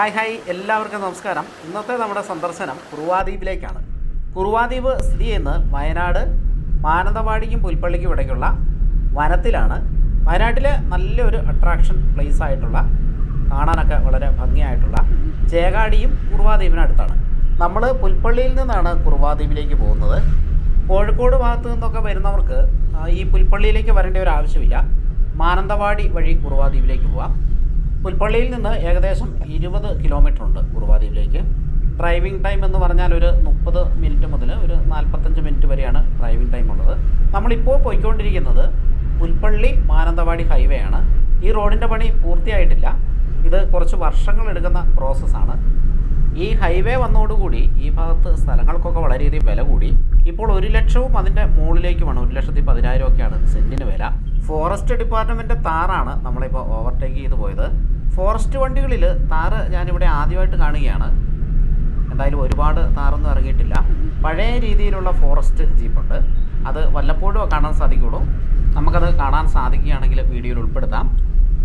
Hi hi എല്ലാവർക്കും നമസ്കാരം. ഇന്നത്തെ നമ്മുടെ സന്ദർശനം കുറുവാദ്വീപിലേക്കാണ്. കുറുവാദ്വീപ് സ്ഥിതി ചെയ്യുന്നത് വയനാട് മാനന്തവാടിക്കും പുൽപ്പള്ളിക്കും ഇടയ്ക്കുള്ള വനത്തിലാണ്. വയനാട്ടിലെ നല്ലൊരു അട്രാക്ഷൻ പ്ലേസ് ആയിട്ടുള്ള കാണാനൊക്കെ വളരെ ഭംഗിയായിട്ടുള്ള ചേകാടിയും കുറുവാദ്വീപിനടുത്താണ് നമ്മൾ പുൽപ്പള്ളിയിൽ നിന്നാണ് കുറുവാദ്വീപിലേക്ക് പോകുന്നത്. കോഴിക്കോട് ഭാഗത്തു നിന്നൊക്കെ വരുന്നവർക്ക് ഈ പുൽപ്പള്ളിയിലേക്ക് വരേണ്ട ഒരു ആവശ്യമില്ല. മാനന്തവാടി വഴി കുറുവാദ്വീപിലേക്ക് പോവാം. പുൽപ്പള്ളിയിൽ നിന്ന് ഏകദേശം ഇരുപത് കിലോമീറ്റർ ഉണ്ട് കുറുവാദ്വീപിലേക്ക് ഡ്രൈവിംഗ് ടൈം എന്ന് പറഞ്ഞാൽ ഒരു മുപ്പത് മിനിറ്റ് മുതൽ ഒരു നാൽപ്പത്തഞ്ച് മിനിറ്റ് വരെയാണ് ഡ്രൈവിംഗ് ടൈം ഉള്ളത്. നമ്മളിപ്പോൾ പോയിക്കൊണ്ടിരിക്കുന്നത് പുൽപ്പള്ളി മാനന്തവാടി ഹൈവേ ആണ്. ഈ റോഡിന്റെ പണി പൂർത്തിയായിട്ടില്ല. ഇത് കുറച്ച് വർഷങ്ങൾ എടുക്കുന്ന പ്രോസസ്സാണ് ഈ ഹൈവേ വന്നതോടുകൂടി ഈ ഭാഗത്ത് സ്ഥലങ്ങൾക്കൊക്കെ വളരെയധികം വില കൂടി. ഇപ്പോൾ ഒരു ലക്ഷവും അതിന്റെ മുകളിലേക്കുമാണ് ഒരു ലക്ഷത്തി പതിനായിരം ഒക്കെയാണ് സെന്റിന് വില. ഫോറസ്റ്റ് ഡിപ്പാർട്ട്മെന്റ് താറാണ് നമ്മളിപ്പോൾ ഓവർടേക്ക് ചെയ്ത് പോയത്. ഫോറസ്റ്റ് വണ്ടികളിൽ താറ് ഞാനിവിടെ ആദ്യമായിട്ട് കാണുകയാണ്. എന്തായാലും ഒരുപാട് താറൊന്നും ഇറങ്ങിയിട്ടില്ല. പഴയ രീതിയിലുള്ള ഫോറസ്റ്റ് ജീപ്പുണ്ട്. അത് വല്ലപ്പോഴും കാണാൻ സാധിക്കുള്ളൂ. നമുക്കത് കാണാൻ സാധിക്കുകയാണെങ്കിൽ വീഡിയോയിൽ ഉൾപ്പെടുത്താം.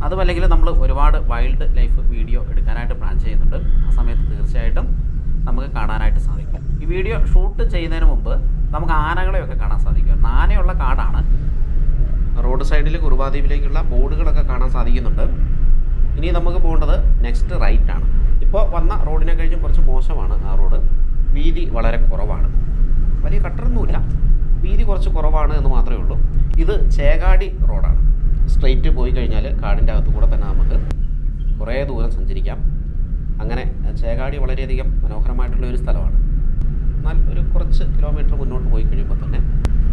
അതുമല്ലെങ്കിൽ നമ്മൾ ഒരുപാട് വൈൽഡ് ലൈഫ് വീഡിയോ എടുക്കാനായിട്ട് പ്ലാൻ ചെയ്യുന്നുണ്ട്. ആ സമയത്ത് തീർച്ചയായിട്ടും നമുക്ക് കാണാനായിട്ട് സാധിക്കും. ഈ വീഡിയോ ഷൂട്ട് ചെയ്യുന്നതിന് മുമ്പ് നമുക്ക് ആനകളെയൊക്കെ കാണാൻ സാധിക്കും. ആനയുള്ള കാടാണ്. റോഡ് സൈഡിൽ കുറുവാദ്വീപിലേക്കുള്ള ബോർഡുകളൊക്കെ കാണാൻ സാധിക്കുന്നുണ്ട്. ഇനി നമുക്ക് പോകേണ്ടത് നെക്സ്റ്റ് റൈറ്റ് ആണ്. ഇപ്പോൾ വന്ന റോഡിനെ കഴിഞ്ഞ് കുറച്ച് മോശമാണ് ആ റോഡ്. വീതി വളരെ കുറവാണ്. വലിയ കട്ടറൊന്നുമില്ല. വീതി കുറച്ച് കുറവാണ് എന്ന് മാത്രമേ ഉള്ളൂ. ഇത് ചേകാടി റോഡാണ്. സ്ട്രെയിറ്റ് പോയി കഴിഞ്ഞാൽ കാടിന്റെ അകത്തു കൂടെ തന്നെ നമുക്ക് കുറേ ദൂരം സഞ്ചരിക്കാം. അങ്ങനെ ചേകാടി വളരെയധികം മനോഹരമായിട്ടുള്ള ഒരു സ്ഥലമാണ്. എന്നാൽ ഒരു കുറച്ച് കിലോമീറ്റർ മുന്നോട്ട് പോയി കഴിയുമ്പോൾ തന്നെ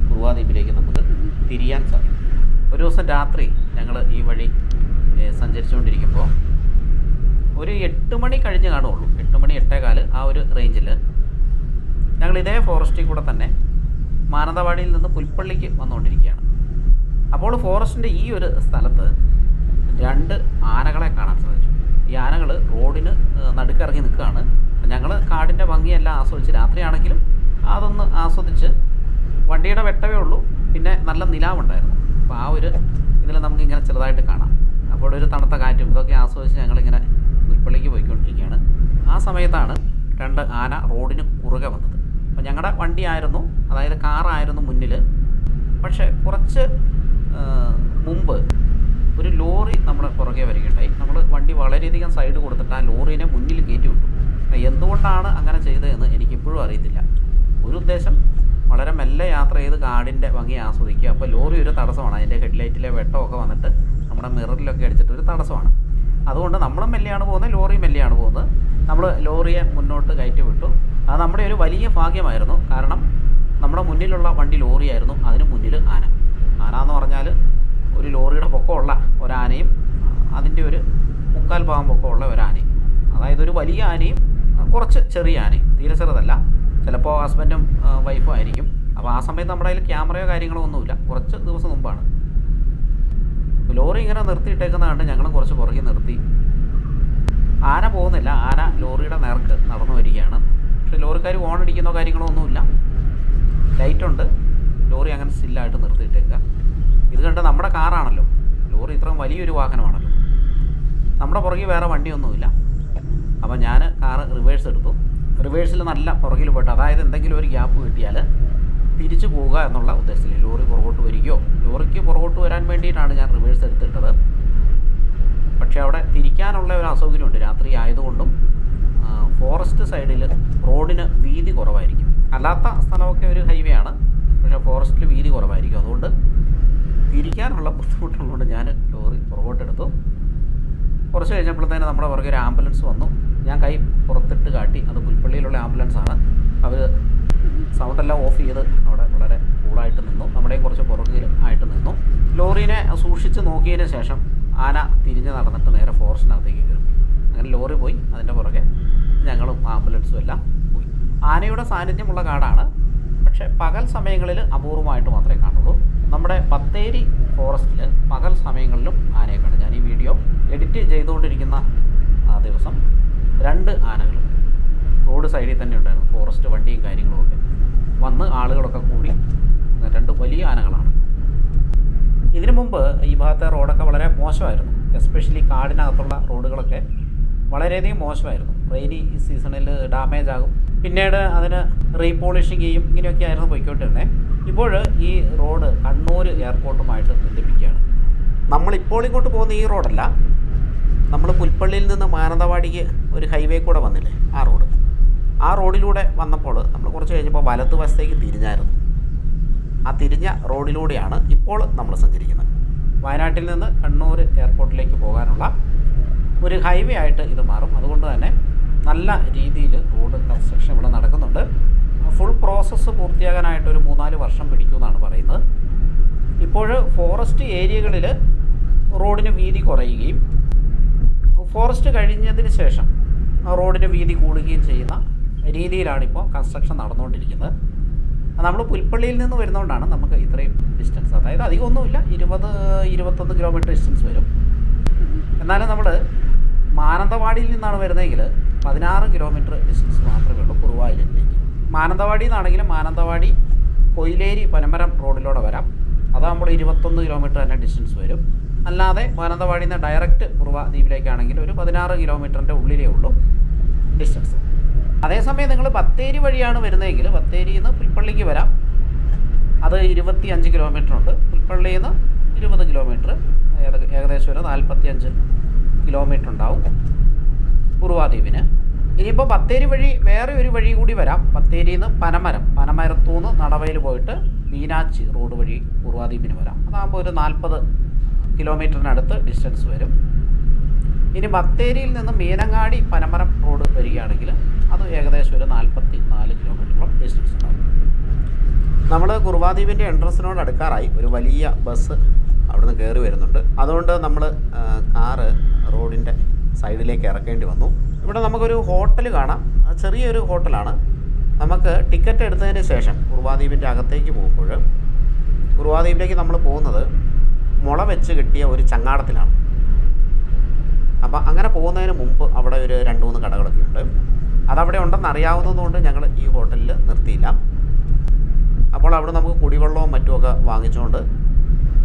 കുറുവാദ്വീപിലേക്ക് നമുക്ക് തിരിയാൻ സാധിക്കും. ഒരു ദിവസം രാത്രി ഞങ്ങൾ ഈ വഴി സഞ്ചരിച്ചുകൊണ്ടിരിക്കുമ്പോൾ ഒരു എട്ട് മണി കഴിഞ്ഞ് കാണുള്ളൂ എട്ട് മണി എട്ടേകാൽ ആ ഒരു റേഞ്ചിൽ ഞങ്ങൾ ഇതേ ഫോറസ്റ്റിൽ കൂടെ തന്നെ മാനന്തവാടിയിൽ നിന്ന് പുൽപ്പള്ളിക്ക് വന്നുകൊണ്ടിരിക്കുകയാണ്. അപ്പോൾ ഫോറസ്റ്റിന്റെ ഈ ഒരു സ്ഥലത്ത് രണ്ട് ആനകളെ കാണാൻ സാധിച്ചു. ഈ ആനകൾ റോഡിന് നടുക്കിറങ്ങി നിൽക്കുകയാണ്. ഞങ്ങൾ കാടിന്റെ ഭംഗിയെല്ലാം ആസ്വദിച്ച് രാത്രിയാണെങ്കിലും അതൊന്ന് ആസ്വദിച്ച് വണ്ടിയുടെ വെട്ടവേ ഉള്ളൂ. പിന്നെ നല്ല നിലാവുണ്ടായിരുന്നു. അപ്പോൾ ആ ഒരു ഇതിൽ നമുക്ക് ഇങ്ങനെ ചെറുതായിട്ട് കാണാം. അപ്പോൾ ഒരു തണുത്ത കാറ്റും ഇതൊക്കെ ആസ്വദിച്ച് ഞങ്ങളിങ്ങനെ പുൽപ്പള്ളിക്ക് പോയിക്കൊണ്ടിരിക്കുകയാണ്. ആ സമയത്താണ് രണ്ട് ആന റോഡിന് കുറുകെ വന്നത്. അപ്പോൾ ഞങ്ങളുടെ വണ്ടിയായിരുന്നു അതായത് കാറായിരുന്നു മുന്നിൽ പക്ഷേ കുറച്ച് മുമ്പ് ഒരു ലോറി നമ്മുടെ പുറകെ വരികയുണ്ടായി. നമ്മൾ വണ്ടി വളരെയധികം സൈഡ് കൊടുത്തിട്ട് ആ ലോറീനെ മുന്നിൽ കയറ്റി വിട്ടു. എന്തുകൊണ്ടാണ് അങ്ങനെ ചെയ്തതെന്ന് എനിക്കിപ്പോഴും അറിയത്തില്ല. ഒരു ഉദ്ദേശം വളരെ മെല്ലെ യാത്ര ചെയ്ത് കാടിന്റെ ഭംഗി ആസ്വദിക്കുക. അപ്പോൾ ലോറി ഒരു തടസ്സമാണ്. അതിന്റെ ഹെഡ്ലൈറ്റിലെ വെട്ടമൊക്കെ വന്നിട്ട് നമ്മുടെ മിററിലൊക്കെ അടിച്ചിട്ട് ഒരു തടസ്സമാണ്. അതുകൊണ്ട് നമ്മളും മെല്ലെയാണ് പോകുന്നത് ലോറിയും മെല്ലെയാണ് പോകുന്നത്. നമ്മൾ ലോറിയെ മുന്നോട്ട് കയറ്റി വിട്ടു. അത് നമ്മുടെ ഒരു വലിയ ഭാഗ്യമായിരുന്നു. കാരണം നമ്മുടെ മുന്നിലുള്ള വണ്ടി ലോറിയായിരുന്നു. അതിന് മുന്നിൽ ആന. ആന എന്ന് പറഞ്ഞാൽ ഒരു ലോറിയുടെ പൊക്കമുള്ള ഒരാനയും അതിന്റെ ഒരു മുക്കാൽ ഭാഗം പൊക്കമുള്ള ഒരാനയും. അതായത് ഒരു വലിയ ആനയും കുറച്ച് ചെറിയ ആനയും. തീരെ ചെറുതല്ല. ചിലപ്പോൾ ഹസ്ബൻഡും വൈഫും ആയിരിക്കും. അപ്പോൾ ആ സമയത്ത് നമ്മുടെ കയ്യിൽ ക്യാമറയോ കാര്യങ്ങളോ ഒന്നുമില്ല. കുറച്ച് ദിവസം മുമ്പാണ്. ലോറി ഇങ്ങനെ നിർത്തിയിട്ടേക്കുന്ന കണ്ട് ഞങ്ങളും കുറച്ച് പുറകെ നിർത്തി. ആന പോകുന്നില്ല. ആന ലോറിയുടെ നേർക്ക് നടന്നു വരികയാണ്. പക്ഷെ ലോറിക്കാർ ഓൺ അടിക്കുന്നോ കാര്യങ്ങളോ ഒന്നുമില്ല. ലൈറ്റുണ്ട് ലോറി അങ്ങനെ സ്റ്റില്ലായിട്ട് നിർത്തിയിട്ടേക്കുക ഇത് കണ്ട് നമ്മുടെ കാറാണല്ലോ. ലോറി ഇത്രയും വലിയൊരു വാഹനമാണല്ലോ. നമ്മുടെ പുറകിൽ വേറെ വണ്ടിയൊന്നുമില്ല. അപ്പോൾ ഞാൻ കാറ് റിവേഴ്സ് എടുത്തു. റിവേഴ്സിൽ നല്ല പുറകിൽ പോയിട്ട് അതായത് എന്തെങ്കിലും ഒരു ഗ്യാപ്പ് കിട്ടിയാൽ തിരിച്ചു പോവുക എന്നുള്ള ഉദ്ദേശത്തിൽ ലോറി പുറകോട്ട് വരികയോ ലോറിക്ക് പുറകോട്ട് വരാൻ വേണ്ടിയിട്ടാണ് ഞാൻ റിവേഴ്സ് എടുത്തിട്ടത്. പക്ഷേ അവിടെ തിരിക്കാനുള്ള ഒരു അസൗകര്യമുണ്ട്. രാത്രി ആയതുകൊണ്ടും ഫോറസ്റ്റ് സൈഡിൽ റോഡിന് വീതി കുറവായിരിക്കും. അല്ലാത്ത സ്ഥലമൊക്കെ ഒരു ഹൈവേ ആണ്. പക്ഷേ ഫോറസ്റ്റിൽ വീതി കുറവായിരിക്കും. അതുകൊണ്ട് തിരിക്കാനുള്ള ബുദ്ധിമുട്ടുള്ളതുകൊണ്ട് ഞാൻ ലോറി പുറകോട്ടെടുത്തു. കുറച്ച് കഴിഞ്ഞപ്പോഴത്തേന് നമ്മുടെ പുറകെ ഒരു ആംബുലൻസ് വന്നു. ഞാൻ കൈ പുറത്തിട്ട് കാട്ടി. അത് പുൽപ്പള്ളിയിലുള്ള ആംബുലൻസാണ് അവർ സൗണ്ടെല്ലാം ഓഫ് ചെയ്ത് അവിടെ വളരെ കൂളായിട്ട് നിന്നു. നമ്മുടെ കുറച്ച് പുറകിൽ ആയിട്ട് നിന്നു. ലോറീനെ സൂക്ഷിച്ച് നോക്കിയതിന് ശേഷം ആന തിരിഞ്ഞ് നടന്നിട്ട് നേരെ ഫോറസ്റ്റിനകത്തേക്ക് കയറി. അങ്ങനെ ലോറി പോയി. അതിന്റെ പുറകെ ഞങ്ങളും ആംബുലൻസും എല്ലാം പോയി. ആനയുടെ സാന്നിധ്യമുള്ള കാടാണ്. പക്ഷേ പകൽ സമയങ്ങളിൽ അപൂർവമായിട്ട് മാത്രമേ കാണുള്ളൂ. നമ്മുടെ ബത്തേരി ഫോറസ്റ്റിൽ പകൽ സമയങ്ങളിലും ആനയെ കാണും. ഞാൻ ഈ വീഡിയോ എഡിറ്റ് ചെയ്തുകൊണ്ടിരിക്കുന്ന ആ ദിവസം രണ്ട് ആനകൾ റോഡ് സൈഡിൽ തന്നെ ഉണ്ടായിരുന്നു. ഫോറസ്റ്റ് വണ്ടിയും കാര്യങ്ങളും ഒക്കെ. വന്ന് ആളുകളൊക്കെ കൂടി രണ്ട് വലിയ ആനകളാണ്. ഇതിനു മുമ്പ് ഈ ഭാഗത്തെ റോഡൊക്കെ വളരെ മോശമായിരുന്നു. എസ്പെഷ്യലി കാടിനകത്തുള്ള റോഡുകളൊക്കെ വളരെയധികം മോശമായിരുന്നു. റെയിനി സീസണിൽ ഡാമേജ് ആകും. പിന്നീട് അതിന് റീപോളിഷിങ് ചെയ്യും ഇങ്ങനെയൊക്കെ ആയിരുന്നു പോയിക്കൊണ്ടിരുന്നത് ഇപ്പോൾ ഈ റോഡ് കണ്ണൂർ എയർപോർട്ടുമായിട്ട് ബന്ധിപ്പിക്കുകയാണ്. നമ്മളിപ്പോൾ ഇങ്ങോട്ട് പോകുന്ന ഈ റോഡല്ല നമ്മൾ പുൽപ്പള്ളിയിൽ നിന്ന് മാനന്തവാടിക്ക് ഒരു ഹൈവേ കൂടെ വന്നില്ലേ ആ റോഡ് ആ റോഡിലൂടെ വന്നപ്പോൾ നമ്മൾ കുറച്ച് കഴിഞ്ഞപ്പോൾ വലത്ത് വശത്തേക്ക് തിരിഞ്ഞായിരുന്നു. ആ തിരിഞ്ഞ റോഡിലൂടെയാണ് ഇപ്പോൾ നമ്മൾ സഞ്ചരിക്കുന്നത്. വയനാട്ടിൽ നിന്ന് കണ്ണൂർ എയർപോർട്ടിലേക്ക് പോകാനുള്ള ഒരു ഹൈവേ ആയിട്ട് ഇത് മാറും. അതുകൊണ്ട് തന്നെ നല്ല രീതിയിൽ റോഡ് കൺസ്ട്രക്ഷൻ ഇവിടെ നടക്കുന്നുണ്ട്. ഫുൾ പ്രോസസ്സ് പൂർത്തിയാകാനായിട്ട് ഒരു മൂന്നാൽ വർഷം പിടിക്കുമെന്നാണ് പറയുന്നത്. ഇപ്പോൾ ഫോറസ്റ്റ് ഏരിയകളിൽ റോഡിന് വീതി കുറയുകയും ഫോറസ്റ്റ് കഴിഞ്ഞതിന് ശേഷം റോഡിന് വീതി കൂടുകയും ചെയ്യുന്ന രീതിയിലാണ് ഇപ്പോൾ കൺസ്ട്രക്ഷൻ നടന്നുകൊണ്ടിരിക്കുന്നത്. നമ്മൾ പുൽപ്പള്ളിയിൽ നിന്ന് വരുന്നതുകൊണ്ടാണ് നമുക്ക് ഇത്രയും ഡിസ്റ്റൻസ് അതായത് അധികമൊന്നുമില്ല ഇരുപത് ഇരുപത്തൊന്ന് കിലോമീറ്റർ ഡിസ്റ്റൻസ് വരും. എന്നാലും നമ്മൾ മാനന്തവാടിയിൽ നിന്നാണ് വരുന്നതെങ്കിൽ പതിനാറ് കിലോമീറ്റർ ഡിസ്റ്റൻസ് മാത്രമേ ഉള്ളൂ കുറുവായിലേക്ക് മാനന്തവാടി നിന്നാണെങ്കിൽ മാനന്തവാടി കൊയിലേരി പനമരം റോഡിലൂടെ വരാം. അതാകുമ്പോൾ ഇരുപത്തൊന്ന് കിലോമീറ്റർ തന്നെ ഡിസ്റ്റൻസ് വരും. അല്ലാതെ മാനന്തവാടിയിൽ നിന്ന് ഡയറക്റ്റ് കുറുവ ദ്വീപിലേക്കാണെങ്കിൽ ഒരു പതിനാറ് കിലോമീറ്ററിന്റെ ഉള്ളിലേ ഉള്ളൂ ഡിസ്റ്റൻസ് അതേസമയം നിങ്ങൾ ബത്തേരി വഴിയാണ് വരുന്നതെങ്കിൽ ബത്തേരിയിൽ നിന്ന് പുൽപ്പള്ളിക്ക് വരാം. അത് ഇരുപത്തി അഞ്ച് കിലോമീറ്റർ ഉണ്ട്. പുൽപ്പള്ളിയിൽ നിന്ന് ഇരുപത് കിലോമീറ്റർ ഏകദേശം ഒരു നാൽപ്പത്തി അഞ്ച് കിലോമീറ്റർ ഉണ്ടാവും കുറുവാദ്വീപിന് ഇനിയിപ്പോൾ ബത്തേരി വഴി വേറെ ഒരു വഴി കൂടി വരാം. ബത്തേരിയിൽ നിന്ന് പനമരം പനമരത്തു നിന്ന് നടവയിൽ പോയിട്ട് മീനാച്ചി റോഡ് വഴി കുറുവാദ്വീപിന് വരാം. അതാകുമ്പോൾ ഒരു നാൽപ്പത് കിലോമീറ്ററിനടുത്ത് ഡിസ്റ്റൻസ് വരും. ഇനി ബത്തേരിയിൽ നിന്ന് മീനങ്ങാടി പനമരം റോഡ് വരികയാണെങ്കിൽ അത് ഏകദേശം ഒരു നാൽപ്പത്തി നാല് കിലോമീറ്ററോളം ഡിസ്റ്റൻസ് ഉണ്ടാവും നമ്മൾ കുറുവാദ്വീപിന്റെ എൻട്രൻസിനോട് അടുക്കാറായി ഒരു വലിയ ബസ് അവിടുന്ന് കയറി വരുന്നുണ്ട്. അതുകൊണ്ട് നമ്മൾ കാറ് റോഡിന്റെ സൈഡിലേക്ക് ഇറക്കേണ്ടി വന്നു. ഇവിടെ നമുക്കൊരു ഹോട്ടൽ കാണാം. ചെറിയൊരു ഹോട്ടലാണ് നമുക്ക് ടിക്കറ്റ് എടുത്തതിന് ശേഷം കുറുവാദ്വീപിന്റെ അകത്തേക്ക് പോകുമ്പോൾ കുറുവാദ്വീപിലേക്ക് നമ്മൾ പോകുന്നത് മുള വെച്ച് കിട്ടിയ ഒരു ചങ്ങാടത്തിലാണ്. അപ്പോൾ അങ്ങനെ പോകുന്നതിന് മുമ്പ് അവിടെ ഒരു രണ്ട് മൂന്ന് കടകളൊക്കെ ഉണ്ട്. അതവിടെ ഉണ്ടെന്ന് അറിയാവുന്നതുകൊണ്ട് ഞങ്ങൾ ഈ ഹോട്ടലിൽ നിർത്തിയില്ല. അപ്പോൾ അവിടെ നമുക്ക് കുടിവെള്ളവും മറ്റുമൊക്കെ വാങ്ങിച്ചുകൊണ്ട്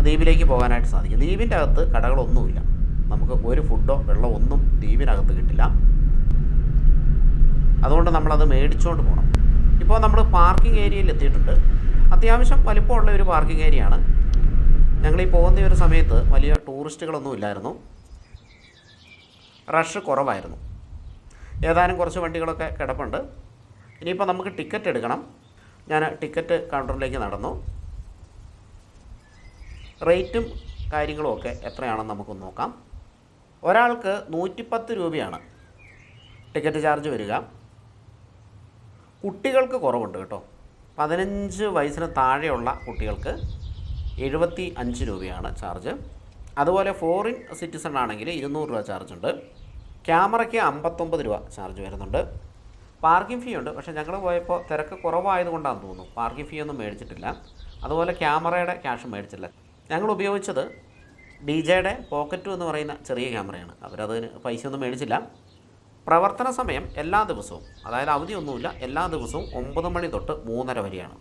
ദ്വീപിലേക്ക് പോകാനായിട്ട് സാധിക്കും. ദ്വീപിന്റെ അകത്ത് കടകളൊന്നുമില്ല. നമുക്ക് ഒരു ഫുഡോ വെള്ളമോ ഒന്നും ദ്വീപിനകത്ത് കിട്ടില്ല. അതുകൊണ്ട് നമ്മളത് മേടിച്ചുകൊണ്ട് പോകണം. ഇപ്പോൾ നമ്മൾ പാർക്കിംഗ് ഏരിയയിൽ എത്തിയിട്ടുണ്ട്. അത്യാവശ്യം വലിപ്പമുള്ള ഒരു പാർക്കിംഗ് ഏരിയയാണ്. ഞങ്ങൾ ഈ പോകുന്ന ഒരു സമയത്ത് വലിയ ടൂറിസ്റ്റുകളൊന്നും ഇല്ലായിരുന്നു. റഷ് കുറവായിരുന്നു. ഏതാനും കുറച്ച് വണ്ടികളൊക്കെ കിടപ്പുണ്ട്. ഇനിയിപ്പോൾ നമുക്ക് ടിക്കറ്റ് എടുക്കണം. ഞാൻ ടിക്കറ്റ് കൗണ്ടറിലേക്ക് നടന്നു. റേറ്റും കാര്യങ്ങളും ഒക്കെ എത്രയാണെന്ന് നമുക്കൊന്ന് നോക്കാം. ഒരാൾക്ക് നൂറ്റിപ്പത്ത് രൂപയാണ് ടിക്കറ്റ് ചാർജ് വരിക. കുട്ടികൾക്ക് കുറവുണ്ട് കേട്ടോ. പതിനഞ്ച് വയസ്സിന് താഴെയുള്ള കുട്ടികൾക്ക് എഴുപത്തി അഞ്ച് രൂപയാണ് ചാർജ്. അതുപോലെ ഫോറിൻ സിറ്റിസൺ ആണെങ്കിൽ ഇരുന്നൂറ് രൂപ ചാർജ് ഉണ്ട്. ക്യാമറയ്ക്ക് അമ്പത്തൊമ്പത് രൂപ ചാർജ് വരുന്നുണ്ട്. പാർക്കിംഗ് ഫീ ഉണ്ട്. പക്ഷേ ഞങ്ങൾ പോയപ്പോൾ തിരക്ക് കുറവായതുകൊണ്ടാണ് തോന്നുന്നു. പാർക്കിംഗ് ഫീ ഒന്നും മേടിച്ചിട്ടില്ല. അതുപോലെ ക്യാമറയുടെ ക്യാഷ് മേടിച്ചില്ല. ഞങ്ങൾ ഉപയോഗിച്ചത് ഡി ജെയുടെ പോക്കറ്റ് എന്ന് പറയുന്ന ചെറിയ ക്യാമറയാണ്. അവരതിന് പൈസ ഒന്നും മേടിച്ചില്ല. പ്രവർത്തന സമയം എല്ലാ ദിവസവും അതായത് അവധിയൊന്നുമില്ല എല്ലാ ദിവസവും ഒമ്പത് മണി തൊട്ട് മൂന്നര വരെയാണ്.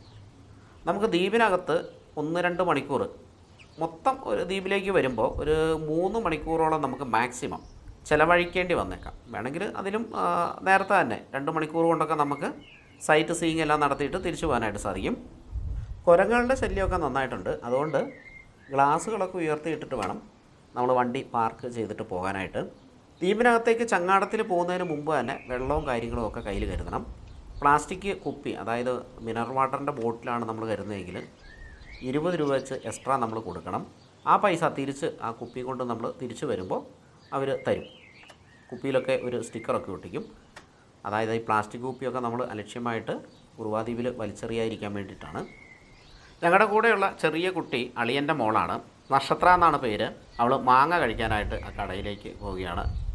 നമുക്ക് ദ്വീപിനകത്ത് ഒന്ന് രണ്ട് മണിക്കൂർ. മൊത്തം ഒരു ദ്വീപിലേക്ക് വരുമ്പോൾ ഒരു മൂന്ന് മണിക്കൂറോളം നമുക്ക് മാക്സിമം ചിലവഴിക്കേണ്ടി വന്നേക്കാം. വേണമെങ്കിൽ അതിലും നേരത്തെ തന്നെ രണ്ട് മണിക്കൂർ കൊണ്ടൊക്കെ നമുക്ക് സൈറ്റ് സീയിങ് എല്ലാം നടത്തിയിട്ട് തിരിച്ചു പോകാനായിട്ട് സാധിക്കും. കുരങ്ങുകളുടെ ശല്യമൊക്കെ നന്നായിട്ടുണ്ട്. അതുകൊണ്ട് ഗ്ലാസ്സുകളൊക്കെ ഉയർത്തിയിട്ടിട്ട് വേണം നമ്മൾ വണ്ടി പാർക്ക് ചെയ്തിട്ട് പോകാനായിട്ട്. ദ്വീപിനകത്തേക്ക് ചങ്ങാടത്തിൽ പോകുന്നതിന് മുമ്പ് തന്നെ വെള്ളവും കാര്യങ്ങളും ഒക്കെ കയ്യിൽ കരുതണം. പ്ലാസ്റ്റിക് കുപ്പി അതായത് മിനറൽ വാട്ടറിന്റെ ബോട്ടിലാണ് നമ്മൾ കരുതുന്നതെങ്കിൽ ഇരുപത് രൂപ വെച്ച് എക്സ്ട്രാ നമ്മൾ കൊടുക്കണം. ആ പൈസ തിരിച്ച് ആ കുപ്പി കൊണ്ട് നമ്മൾ തിരിച്ച് വരുമ്പോൾ അവർ തരും. കുപ്പിയിലൊക്കെ ഒരു സ്റ്റിക്കറൊക്കെ ഒട്ടിക്കും. അതായത് ഈ പ്ലാസ്റ്റിക് കുപ്പിയൊക്കെ നമ്മൾ അലക്ഷ്യമായിട്ട് കുറുവാദ്വീപിൽ വലിച്ചെറിയാതിരിക്കാൻ വേണ്ടിയിട്ടാണ്. ഞങ്ങളുടെ കൂടെയുള്ള ചെറിയ കുട്ടി അളിയന്റെ മോളാണ്. നക്ഷത്ര എന്നാണ് പേര്. അവൾ മാങ്ങ കഴിക്കാനായിട്ട് ആ കടയിലേക്ക് പോവുകയാണ്.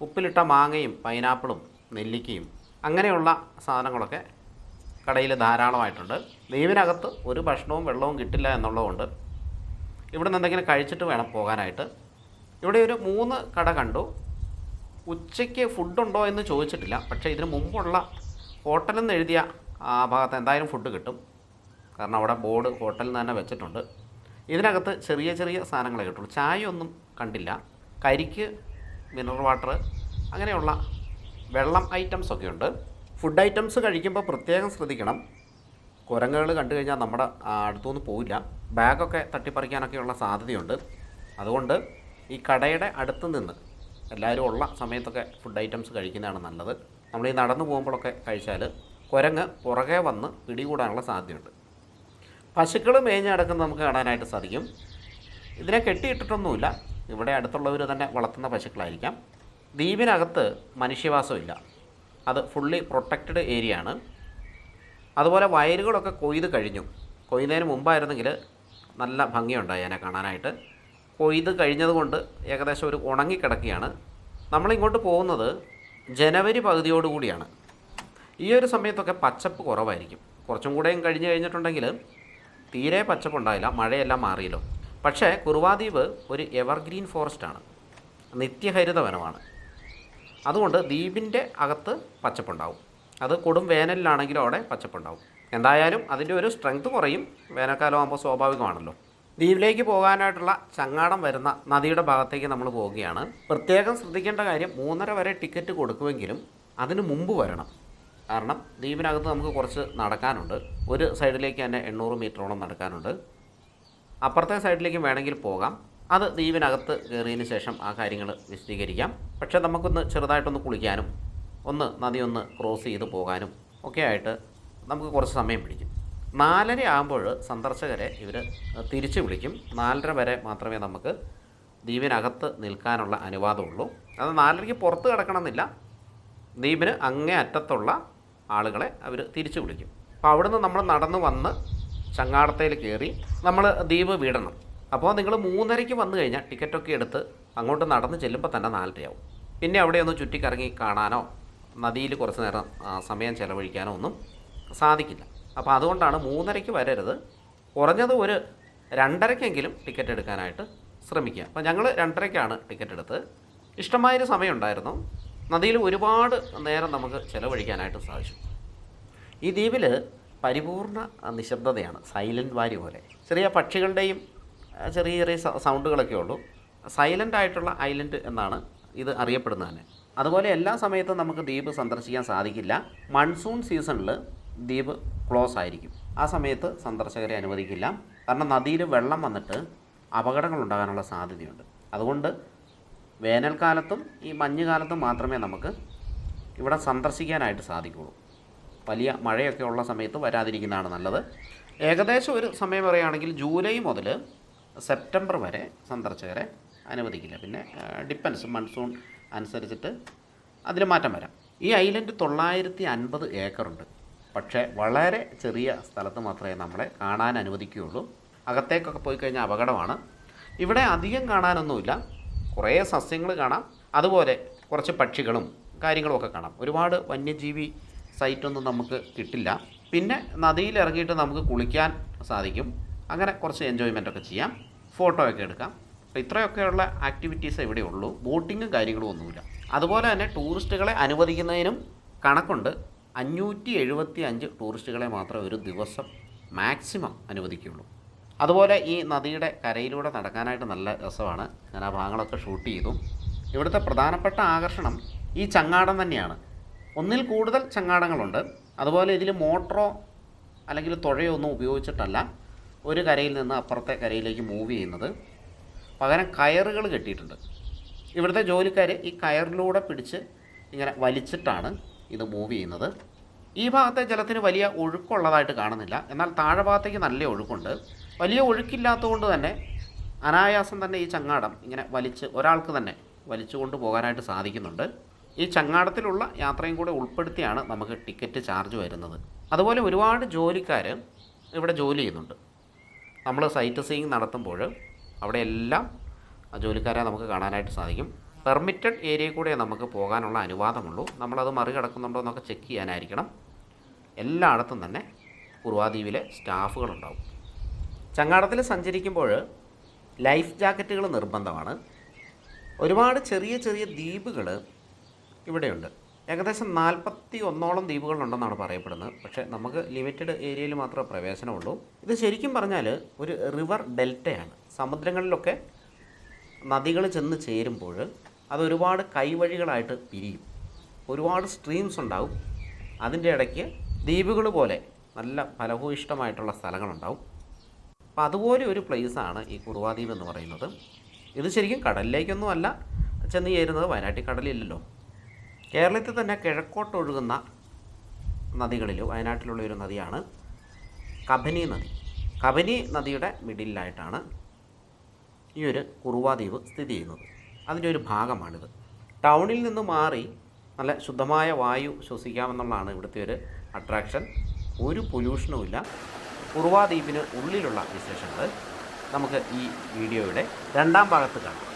ഉപ്പിലിട്ട മാങ്ങയും പൈനാപ്പിളും നെല്ലിക്കയും അങ്ങനെയുള്ള സാധനങ്ങളൊക്കെ കടയിൽ ധാരാളമായിട്ടുണ്ട്. ദ്വീപിനകത്ത് ഒരു ഭക്ഷണവും വെള്ളവും കിട്ടില്ല എന്നുള്ളതുകൊണ്ട് ഇവിടെ നിന്ന് എന്തെങ്കിലും കഴിച്ചിട്ട് വേണം പോകാനായിട്ട്. ഇവിടെ ഒരു മൂന്ന് കട കണ്ടു. ഉച്ചയ്ക്ക് ഫുഡുണ്ടോ എന്ന് ചോദിച്ചിട്ടില്ല. പക്ഷേ ഇതിന് മുമ്പുള്ള ഹോട്ടലിൽ നിന്ന് എഴുതിയ ആ ഭാഗത്ത് എന്തായാലും ഫുഡ് കിട്ടും. കാരണം അവിടെ ബോർഡ് ഹോട്ടലിൽ നിന്ന് തന്നെ വെച്ചിട്ടുണ്ട്. ഇതിനകത്ത് ചെറിയ ചെറിയ സാധനങ്ങളെ കിട്ടുള്ളൂ. ചായയൊന്നും കണ്ടില്ല. കരിക്ക് മിനറൽ വാട്ടർ അങ്ങനെയുള്ള വെള്ളം ഐറ്റംസൊക്കെ ഉണ്ട്. ഫുഡ് ഐറ്റംസ് കഴിക്കുമ്പോൾ പ്രത്യേകം ശ്രദ്ധിക്കണം. കുരങ്ങുകൾ കണ്ടു കഴിഞ്ഞാൽ നമ്മുടെ അടുത്തുനിന്ന് പോവില്ല. ബാഗൊക്കെ തട്ടിപ്പറിക്കാനൊക്കെയുള്ള സാധ്യതയുണ്ട്. അതുകൊണ്ട് ഈ കടയുടെ അടുത്ത് നിന്ന് എല്ലാവരും ഉള്ള സമയത്തൊക്കെ ഫുഡ് ഐറ്റംസ് കഴിക്കുന്നതാണ് നല്ലത്. നമ്മൾ ഈ നടന്നു പോകുമ്പോഴൊക്കെ കഴിച്ചാൽ കുരങ്ങ് പുറകെ വന്ന് പിടികൂടാനുള്ള സാധ്യതയുണ്ട്. പശുക്കൾ മേഞ്ഞ് കിടക്കുന്നത് നമുക്ക് കാണാനായിട്ട് സാധിക്കും. ഇതിനെ കെട്ടിയിട്ടിട്ടൊന്നുമില്ല. ഇവിടെ അടുത്തുള്ളവർ തന്നെ വളർത്തുന്ന പശുക്കളായിരിക്കാം. ദ്വീപിനകത്ത് മനുഷ്യവാസമില്ല. അത് ഫുള്ളി പ്രൊട്ടക്റ്റഡ് ഏരിയ ആണ്. അതുപോലെ വയറുകളൊക്കെ കൊയ്ത് കഴിഞ്ഞു. കൊയ്യുന്നതിന് മുമ്പായിരുന്നെങ്കിൽ നല്ല ഭംഗിയുണ്ടായി അതിനെ കാണാനായിട്ട്. കൊയ്ത് കഴിഞ്ഞതുകൊണ്ട് ഏകദേശം ഒരു ഉണങ്ങിക്കിടക്കുകയാണ്. നമ്മളിങ്ങോട്ട് പോകുന്നത് ജനുവരി പകുതിയോടുകൂടിയാണ് ഈ ഒരു സമയത്തൊക്കെ പച്ചപ്പ് കുറവായിരിക്കും. കുറച്ചും കൂടെയും കഴിഞ്ഞ് കഴിഞ്ഞിട്ടുണ്ടെങ്കിൽ തീരെ പച്ചപ്പുണ്ടായില്ല മഴയെല്ലാം മാറിയല്ലോ. പക്ഷേ കുറുവാദ്വീപ് ഒരു എവർഗ്രീൻ ഫോറസ്റ്റാണ് നിത്യഹരിത വനമാണ് അതുകൊണ്ട് ദ്വീപിന്റെ അകത്ത് പച്ചപ്പുണ്ടാവും. അത് കൊടും വേനലിലാണെങ്കിലും അവിടെ പച്ചപ്പുണ്ടാവും. എന്തായാലും അതിന്റെ ഒരു സ്ട്രെങ്ത് കുറയും. വേനൽക്കാലം ആകുമ്പോൾ സ്വാഭാവികമാണല്ലോ. ദ്വീപിലേക്ക് പോകാനായിട്ടുള്ള ചങ്ങാടം വരുന്ന നദിയുടെ ഭാഗത്തേക്ക് നമ്മൾ പോവുകയാണ്. പ്രത്യേകം ശ്രദ്ധിക്കേണ്ട കാര്യം മൂന്നര വരെ ടിക്കറ്റ് കൊടുക്കുമെങ്കിലും അതിന് മുമ്പ് വരണം. കാരണം ദ്വീപിനകത്ത് നമുക്ക് കുറച്ച് നടക്കാനുണ്ട്. ഒരു സൈഡിലേക്ക് തന്നെ എണ്ണൂറ് മീറ്ററോളം നടക്കാനുണ്ട്. അപ്പുറത്തെ സൈഡിലേക്കും വേണമെങ്കിൽ പോകാം. അത് ദ്വീപിനകത്ത് കയറിയതിന് ശേഷം ആ കാര്യങ്ങൾ വിശദീകരിക്കാം. പക്ഷേ നമുക്കൊന്ന് ചെറുതായിട്ടൊന്ന് കുളിക്കാനും ഒന്ന് നദി ഒന്ന് ക്രോസ് ചെയ്ത് പോകാനും ഒക്കെ ആയിട്ട് നമുക്ക് കുറച്ച് സമയം പിടിക്കും. നാലര ആകുമ്പോൾ സന്ദർശകരെ ഇവർ തിരിച്ചു വിളിക്കും. നാലര വരെ മാത്രമേ നമുക്ക് ദ്വീപിനകത്ത് നിൽക്കാനുള്ള അനുവാദമുള്ളൂ. അത് നാലരയ്ക്ക് പുറത്ത് കിടക്കണമെന്നില്ല. ദ്വീപിന് അങ്ങേ അറ്റത്തുള്ള ആളുകളെ അവർ തിരിച്ചു വിളിക്കും. അപ്പോൾ അവിടുന്ന് നമ്മൾ നടന്നു വന്ന് ചങ്ങാടത്തേൽ കയറി നമ്മൾ ദ്വീപ് വിടണം. അപ്പോൾ നിങ്ങൾ മൂന്നരയ്ക്ക് വന്നു കഴിഞ്ഞാൽ ടിക്കറ്റൊക്കെ എടുത്ത് അങ്ങോട്ട് നടന്ന് ചെല്ലുമ്പോൾ തന്നെ നാലരയാവും. പിന്നെ അവിടെ ഒന്ന് ചുറ്റിക്കറങ്ങി കാണാനോ നദിയിൽ കുറച്ച് നേരം സമയം ചിലവഴിക്കാനോ ഒന്നും സാധിക്കില്ല. അപ്പോൾ അതുകൊണ്ടാണ് മൂന്നരയ്ക്ക് വരരുത്. കുറഞ്ഞത് ഒരു രണ്ടരയ്ക്കെങ്കിലും ടിക്കറ്റ് എടുക്കാനായിട്ട് ശ്രമിക്കുക. അപ്പോൾ ഞങ്ങൾ രണ്ടരയ്ക്കാണ് ടിക്കറ്റ് എടുത്ത്. ഇഷ്ടമായൊരു സമയമുണ്ടായിരുന്നു. നദിയിൽ ഒരുപാട് നേരം നമുക്ക് ചിലവഴിക്കാനായിട്ട് സാധിച്ചു. ഈ ദ്വീപിൽ പരിപൂർണ നിശബ്ദതയാണ്. സൈലന്റ് വാരി പോലെ. ചെറിയ പക്ഷികളുടെയും ചെറിയ ചെറിയ സൗണ്ടുകളൊക്കെ ഉള്ളൂ. സൈലന്റ് ആയിട്ടുള്ള ഐലൻഡ് എന്നാണ് ഇത് അറിയപ്പെടുന്നത് തന്നെ. അതുപോലെ എല്ലാ സമയത്തും നമുക്ക് ദ്വീപ് സന്ദർശിക്കാൻ സാധിക്കില്ല. മൺസൂൺ സീസണിൽ ദ്വീപ് ക്ലോസ് ആയിരിക്കും. ആ സമയത്ത് സന്ദർശകരെ അനുവദിക്കില്ല. കാരണം നദിയിൽ വെള്ളം വന്നിട്ട് അപകടങ്ങൾ ഉണ്ടാകാനുള്ള സാധ്യതയുണ്ട്. അതുകൊണ്ട് വേനൽക്കാലത്തും ഈ മഞ്ഞുകാലത്തും മാത്രമേ നമുക്ക് ഇവിടെ സന്ദർശിക്കാനായിട്ട് സാധിക്കുള്ളൂ വലിയ മഴയൊക്കെ ഉള്ള സമയത്ത് വരാതിരിക്കുന്നതാണ് നല്ലത്. ഏകദേശം ഒരു സമയം പറയുകയാണെങ്കിൽ ജൂലൈ മുതൽ സെപ്റ്റംബർ വരെ സന്ദർശകരെ അനുവദിക്കില്ല. പിന്നെ ഡിപ്പെൻസ് മൺസൂൺ അനുസരിച്ചിട്ട് അതിൽ മാറ്റം വരാം. ഈ ഐലൻഡ് തൊള്ളായിരത്തി അൻപത് ഏക്കറുണ്ട്. പക്ഷേ വളരെ ചെറിയ സ്ഥലത്ത് മാത്രമേ നമ്മളെ കാണാൻ അനുവദിക്കുകയുള്ളൂ. അകത്തേക്കൊക്കെ പോയി കഴിഞ്ഞാൽ അപകടമാണ്. ഇവിടെ അധികം കാണാനൊന്നുമില്ല. കുറേ സസ്യങ്ങൾ കാണാം. അതുപോലെ കുറച്ച് പക്ഷികളും കാര്യങ്ങളുമൊക്കെ കാണാം. ഒരുപാട് വന്യജീവി സൈറ്റൊന്നും നമുക്ക് കിട്ടില്ല. പിന്നെ നദിയിൽ ഇറങ്ങിയിട്ട് നമുക്ക് കുളിക്കാൻ സാധിക്കും. അങ്ങനെ കുറച്ച് എൻജോയ്മെന്റ് ഒക്കെ ചെയ്യാം. ഫോട്ടോ ഒക്കെ എടുക്കാം. അപ്പോൾ ഇത്രയൊക്കെയുള്ള ആക്ടിവിറ്റീസ് ഇവിടെ ഉള്ളൂ. ബോട്ടിങ്ങും കാര്യങ്ങളും ഒന്നുമില്ല. അതുപോലെ തന്നെ ടൂറിസ്റ്റുകളെ അനുവദിക്കുന്നതിനും കണക്കുണ്ട്. അഞ്ഞൂറ്റി എഴുപത്തി അഞ്ച് ടൂറിസ്റ്റുകളെ മാത്രമേ ഒരു ദിവസം മാക്സിമം അനുവദിക്കുകയുള്ളൂ. അതുപോലെ ഈ നദിയുടെ കരയിലൂടെ നടക്കാനായിട്ട് നല്ല രസമാണ്. ഞാൻ ആ ഭാഗങ്ങളൊക്കെ ഷൂട്ട് ചെയ്തു. ഇവിടുത്തെ പ്രധാനപ്പെട്ട ആകർഷണം ഈ ചങ്ങാടം തന്നെയാണ്. ഒന്നിൽ കൂടുതൽ ചങ്ങാടങ്ങളുണ്ട്. അതുപോലെ ഇതിൽ മോട്ടറോ അല്ലെങ്കിൽ തുഴയോ ഒന്നും ഉപയോഗിച്ചിട്ടല്ല. ഒരു കരയിൽ നിന്ന് അപ്പുറത്തെ കരയിലേക്ക് മൂവ് ചെയ്യുന്നത്. പകരം കയറുകൾ കെട്ടിയിട്ടുണ്ട്. ഇവിടുത്തെ ജോലിക്കാർ ഈ കയറിലൂടെ പിടിച്ച് ഇങ്ങനെ വലിച്ചിട്ടാണ് ഇത് മൂവ് ചെയ്യുന്നത്. ഈ ഭാഗത്തെ ജലത്തിന് വലിയ ഒഴുക്കുള്ളതായിട്ട് കാണുന്നില്ല. എന്നാൽ താഴെ ഭാഗത്തേക്ക് നല്ല ഒഴുക്കുണ്ട്. വലിയ ഒഴുക്കില്ലാത്തതുകൊണ്ട് തന്നെ അനായാസം തന്നെ ഈ ചങ്ങാടം ഇങ്ങനെ വലിച്ച് ഒരാൾക്ക് തന്നെ വലിച്ചു കൊണ്ട് പോകാനായിട്ട് സാധിക്കുന്നുണ്ട്. ഈ ചങ്ങാടത്തിലുള്ള യാത്രയും കൂടെ ഉൾപ്പെടുത്തിയാണ് നമുക്ക് ടിക്കറ്റ് ചാർജ് വരുന്നത്. അതുപോലെ ഒരുപാട് ജോലിക്കാർ ഇവിടെ ജോലി ചെയ്യുന്നുണ്ട്. നമ്മൾ സൈറ്റ് സീയിങ് നടത്തുമ്പോൾ അവിടെ എല്ലാം ജോലിക്കാരെ നമുക്ക് കാണാനായിട്ട് സാധിക്കും. പെർമിറ്റഡ് ഏരിയയിൽ കൂടെ നമുക്ക് പോകാനുള്ള അനുവാദമുള്ളൂ. നമ്മളത് മറികടക്കുന്നുണ്ടോ എന്നൊക്കെ ചെക്ക് ചെയ്യാനായിരിക്കണം. എല്ലായിടത്തും തന്നെ കുറുവാദ്വീപിലെ സ്റ്റാഫുകളുണ്ടാവും. ചങ്ങാടത്തിൽ സഞ്ചരിക്കുമ്പോൾ ലൈഫ് ജാക്കറ്റുകൾ നിർബന്ധമാണ്. ഒരുപാട് ചെറിയ ചെറിയ ദ്വീപുകൾ ഇവിടെയുണ്ട്. ഏകദേശം നാൽപ്പത്തി ഒന്നോളം ദ്വീപുകളുണ്ടെന്നാണ് പറയപ്പെടുന്നത്. പക്ഷേ നമുക്ക് ലിമിറ്റഡ് ഏരിയയിൽ മാത്രമേ പ്രവേശനമുള്ളൂ. ഇത് ശരിക്കും പറഞ്ഞാൽ ഒരു റിവർ ഡെൽറ്റയാണ്. സമുദ്രങ്ങളിലൊക്കെ നദികൾ ചെന്ന് ചേരുമ്പോൾ അതൊരുപാട് കൈവഴികളായിട്ട് പിരിയും. ഒരുപാട് സ്ട്രീംസ് ഉണ്ടാവും. അതിന്റെ ഇടയ്ക്ക് ദ്വീപുകൾ പോലെ നല്ല ഫലഭൂയിഷ്ടമായിട്ടുള്ള സ്ഥലങ്ങളുണ്ടാവും. അപ്പോൾ അതുപോലെ ഒരു പ്ലേസാണ് ഈ കുറുവാദ്വീപ് എന്ന് പറയുന്നത്. ഇത് ശരിക്കും കടലിലേക്കൊന്നും അല്ല ചെന്ന് ചേരുന്നത് വയനാട്ടിൽ കടലില്ലല്ലോ. കേരളത്തിൽ തന്നെ കിഴക്കോട്ട് ഒഴുകുന്ന നദികളിൽ വയനാട്ടിലുള്ള ഒരു നദിയാണ് കബനി നദി. കബനി നദിയുടെ മിഡിലായിട്ടാണ് ഈ ഒരു കുറുവാദ്വീപ് സ്ഥിതി ചെയ്യുന്നത്. അതിന്റെ ഒരു ഭാഗമാണിത്. ടൗണിൽ നിന്ന് മാറി നല്ല ശുദ്ധമായ വായു ശ്വസിക്കാമെന്നുള്ളതാണ് ഇവിടുത്തെ ഒരു അട്രാക്ഷൻ ഒരു പൊല്യൂഷനുമില്ല കുറുവാദ്വീപിന് ഉള്ളിലുള്ള വിശേഷങ്ങൾ നമുക്ക് ഈ വീഡിയോയുടെ രണ്ടാം ഭാഗത്ത് കാണാം.